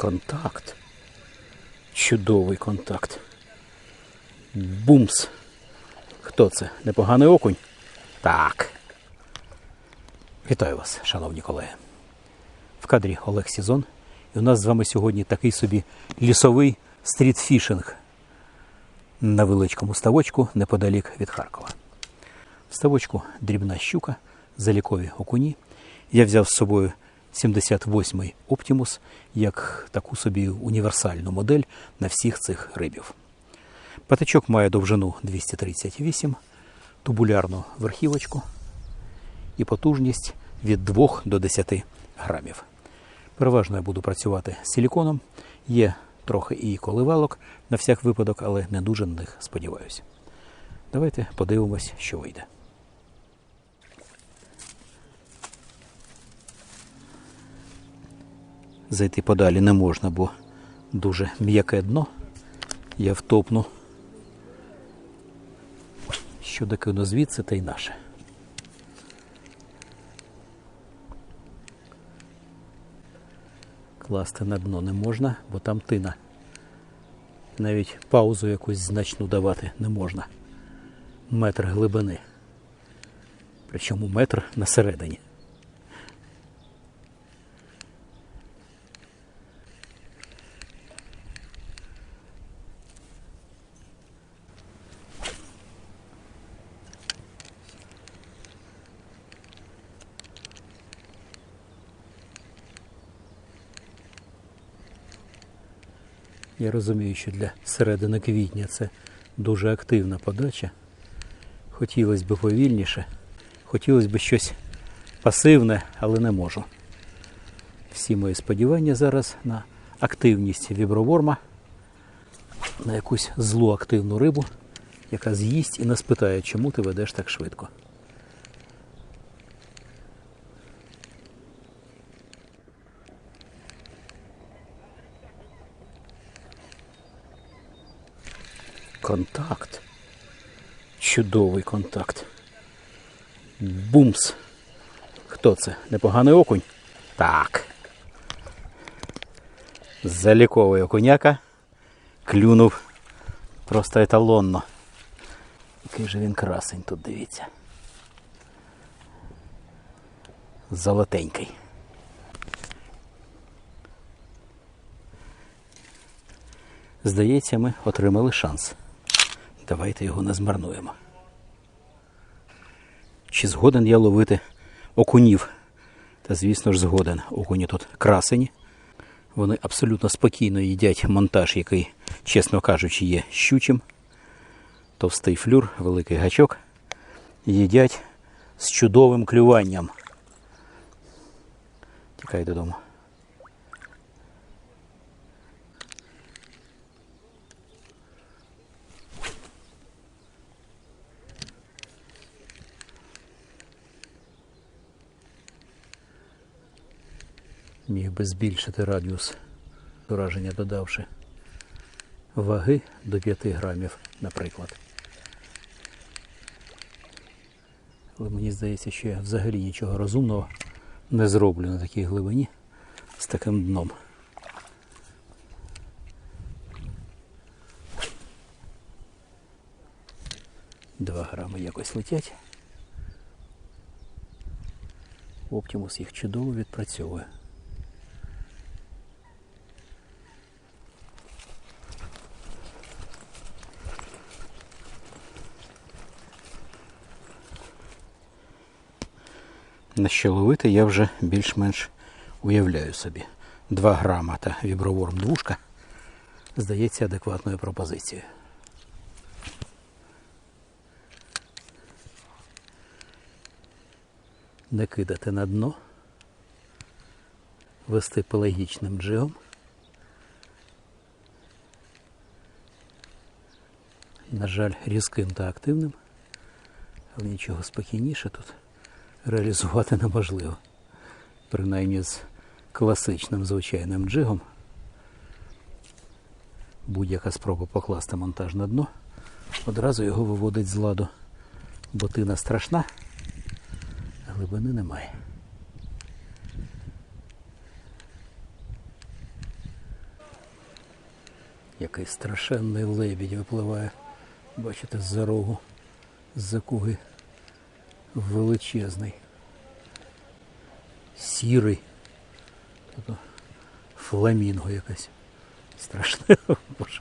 Контакт. Чудовий контакт. Бумс. Хто це? Непоганий окунь? Так. Вітаю вас, шановні колеги. В кадрі Олег Сізон. І у нас з вами сьогодні такий собі лісовий стрітфішинг на величкому ставочку неподалік від Харкова. В ставочку дрібна щука, залікові окуні. Я взяв з собою 78-й Оптимус як таку собі універсальну модель на всіх цих рибів. Патичок має довжину 238, тубулярну верхівочку і потужність від 2 до 10 грамів. Переважно я буду працювати з силіконом. Є трохи і коливалок на всяк випадок, але не дуже на них сподіваюся. Давайте подивимось, що вийде. Зайти подалі не можна, бо дуже м'яке дно. Я втопну. Що докину звідси, та й наше. Класти на дно не можна, бо там тина. Навіть паузу якусь значну давати не можна. Метр глибини. Причому метр на середині. Я розумію, що для середини квітня це дуже активна подача. Хотілося б повільніше, хотілося б щось пасивне, але не можу. Всі мої сподівання зараз на активність віброворма, на якусь злу активну рибу, яка з'їсть і не спитає, чому ти ведеш так швидко. Контакт. Чудовий контакт. Бумс. Хто це? Непоганий окунь? Так. Заліковий окуняка. Клюнув просто еталонно. Який же він красень тут, дивіться. Золотенький. Здається, ми отримали шанс. Давайте його не змарнуємо. Чи згоден я ловити окунів? Та звісно ж згоден. Окуні тут красені. Вони абсолютно спокійно їдять монтаж, який, чесно кажучи, є щучим. Товстий флюр, великий гачок. Їдять з чудовим клюванням. Тікай додому. Міг би збільшити радіус ураження, додавши ваги до 5 грамів, наприклад. Але мені здається, що я взагалі нічого розумного не зроблю на такій глибині з таким дном. Два грами якось летять. Оптимус їх чудово відпрацьовує. На що ловити я вже більш-менш уявляю собі. 2 грама та віброворм двушка здається адекватною пропозицією. Не кидати на дно, вести пелагічним джигом. На жаль, різким та активним, але нічого спокійніше тут реалізувати неможливо. Принаймні з класичним звичайним джигом. Будь-яка спроба покласти монтаж на дно одразу його виводить з ладу. Ботина страшна, глибини немає. Який страшенний лебідь випливає. Бачите, з-за рогу, з-за куги. Величезний. Сірий. Тобто фламінго якесь. Страшне. Боже.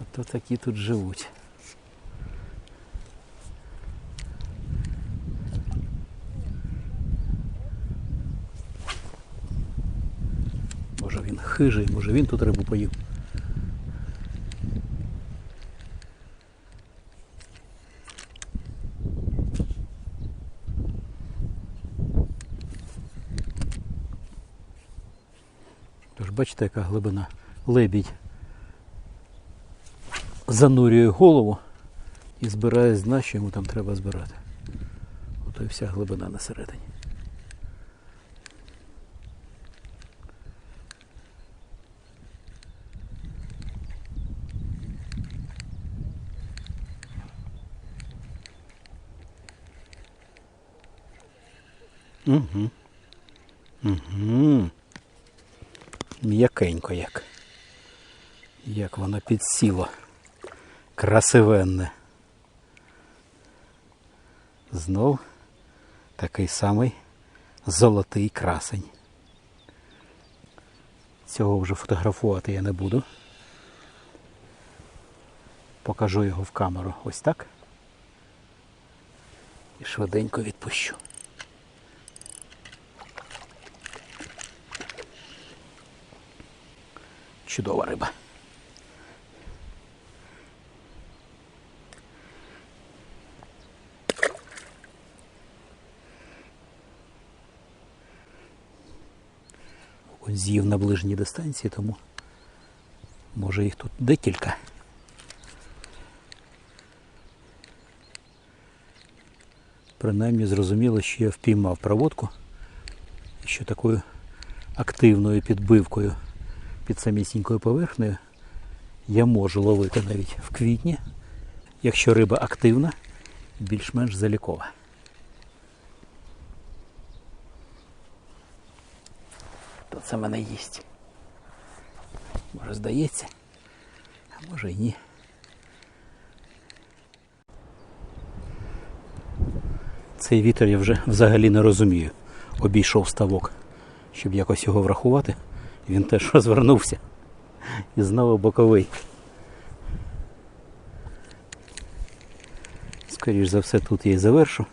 Ото такі тут живуть. Може він хижий, може він тут рибу поїв. Бачите, яка глибина. Лебідь занурює голову і збирає з дна, що йому там треба збирати. Ото і вся глибина на середині. Угу. Угу. М'якенько як. Як воно підсіло. Красивенне. Знов такий самий золотий красень. Цього вже фотографувати я не буду. Покажу його в камеру ось так. І швиденько відпущу. Чудова риба. Ось з'їв на ближній дистанції, тому може їх тут декілька. Принаймні зрозуміло, що я впіймав проводку, що такою активною підбивкою під самісінькою поверхнею я можу ловити навіть в квітні, якщо риба активна, більш-менш залікова. То це мене їсть. Може здається, а може і ні. Цей вітер я вже взагалі не розумію. Обійшов ставок, щоб якось його врахувати. Він теж розвернувся. І знову боковий. Скоріш за все тут я і завершу.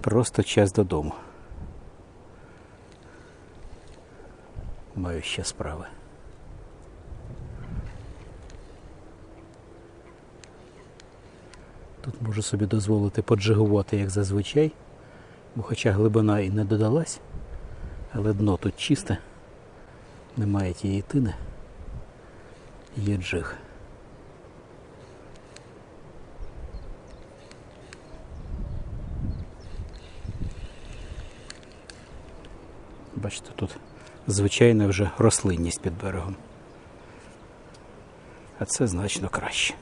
Просто час додому. Маю ще справи. Тут можу собі дозволити поджигувати, як зазвичай, бо хоча глибина і не додалась, але дно тут чисте, немає тієї тини, є джиг. Бачите, тут звичайна вже рослинність під берегом. А це значно краще.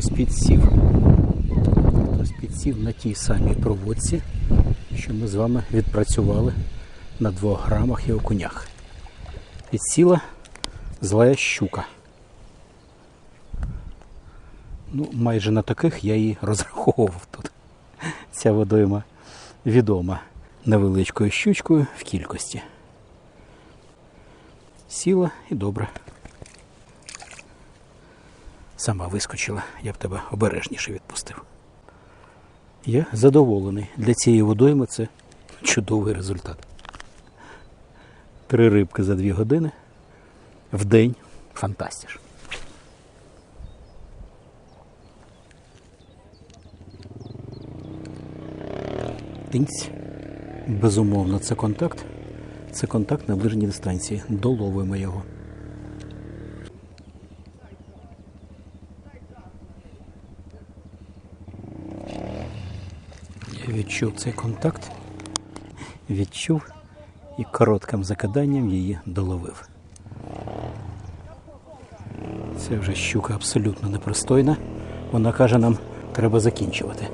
Хтось підсів. На тій самій проводці, що ми з вами відпрацювали на 2 грамах і окунях. Підсіла злая щука. Ну, майже на таких я і розраховував тут. Ця водойма відома невеличкою щучкою в кількості. Сіла і добре. Сама вискочила, я б тебе обережніше відпустив. Я задоволений. Для цієї водойми це чудовий результат. Три рибки за дві години в день. Фантастиш. Тинць. Безумовно, це контакт. Це контакт на ближній дистанції. Доловуємо його. Відчув цей контакт, відчув і коротким закиданням її доловив. Це вже щука абсолютно непристойна. Вона каже нам, треба закінчувати.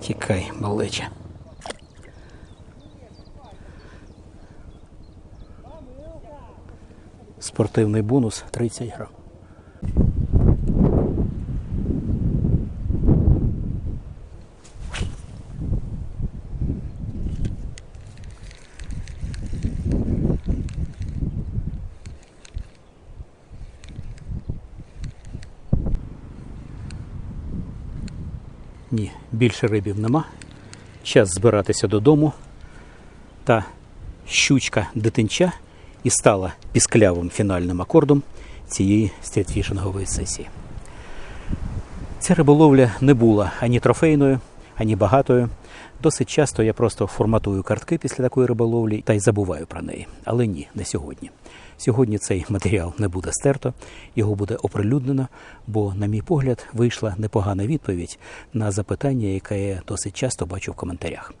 Тікай, малеча. Спортивний бонус 30 грам. Ні, більше рибів нема. Час збиратися додому. Та щучка дитинча і стала пісклявим фінальним акордом цієї стрітфішингової сесії. Ця риболовля не була ані трофейною, ані багатою. Досить часто я просто форматую картки після такої риболовлі та й забуваю про неї. Але ні, не сьогодні. Сьогодні цей матеріал не буде стерто, його буде оприлюднено, бо, на мій погляд, вийшла непогана відповідь на запитання, яке я досить часто бачу в коментарях.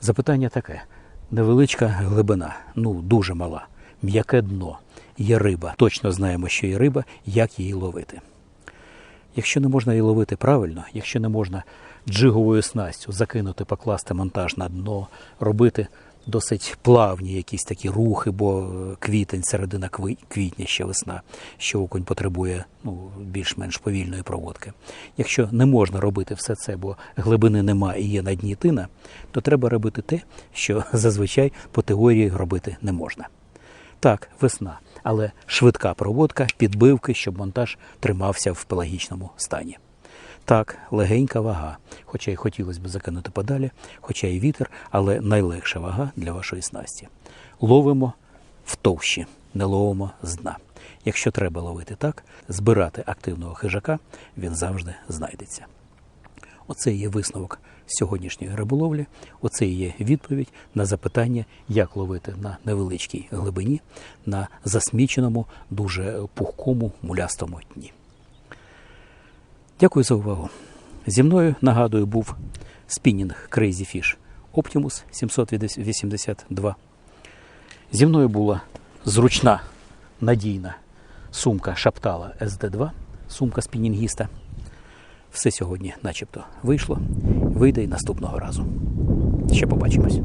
Запитання таке: невеличка глибина, ну дуже мала, м'яке дно, є риба. Точно знаємо, що є риба, як її ловити. Якщо не можна її ловити правильно, якщо не можна джиговою снастю закинути, покласти монтаж на дно, робити досить плавні якісь такі рухи, бо е, квітень, середина квітня ще весна, що окунь потребує ну, більш-менш повільної проводки. Якщо не можна робити все це, бо глибини нема і є на дні тина, то треба робити те, що зазвичай по теорії робити не можна. Так, весна, але швидка проводка, підбивки, щоб монтаж тримався в пелагічному стані. Так, легенька вага, хоча й хотілося б закинути подалі, хоча й вітер, але найлегша вага для вашої снасті. Ловимо в товщі, не ловимо з дна. Якщо треба ловити так, збирати активного хижака, він завжди знайдеться. Оце є висновок сьогоднішньої риболовлі. Оце є відповідь на запитання, як ловити на невеличкій глибині, на засміченому, дуже пухкому мулястому дні. Дякую за увагу. Зі мною, нагадую, був спінінг Crazy Fish Optimus 782. Зі мною була зручна, надійна сумка Шаптала SD2, сумка спінінгіста. Все сьогодні начебто вийшло. Вийде й наступного разу. Ще побачимось.